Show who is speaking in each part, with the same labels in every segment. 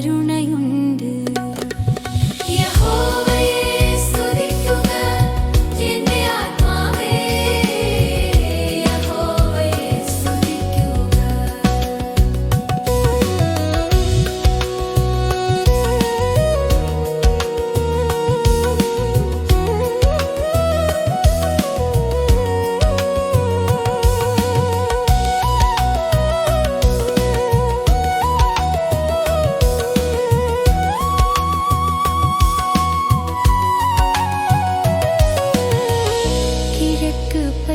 Speaker 1: അവൻ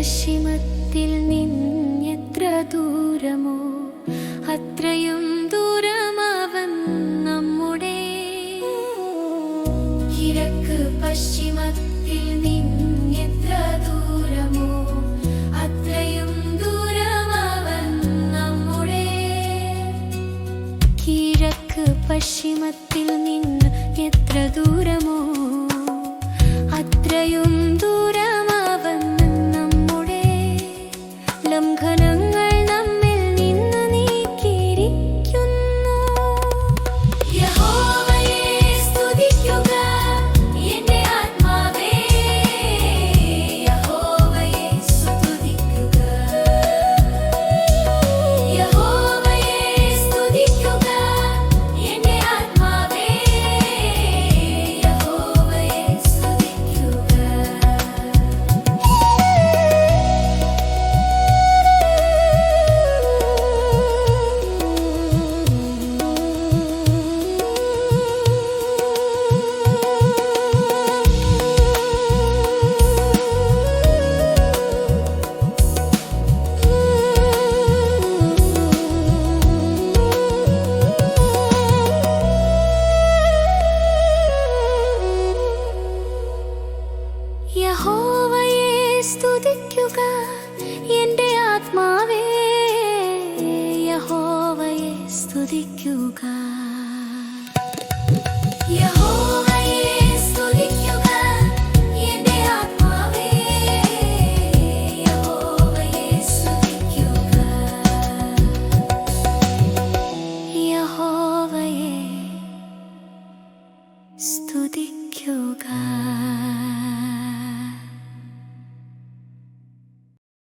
Speaker 1: പശ്ചിമത്തിൽ നിന്നെത്ര ദൂരമോ അത്രയും ദൂരമാവൻ നമ്മുടെ. കിഴക്ക് പശ്ചിമത്തിൽ നിന്നെത്ര ദൂരമോ അത്രയും ദൂരമാവൻ നമ്മുടെ. കിഴക്ക് പശ്ചിമത്തിൽ നിന്ന് എത്ര ദൂരമോ 스토디교가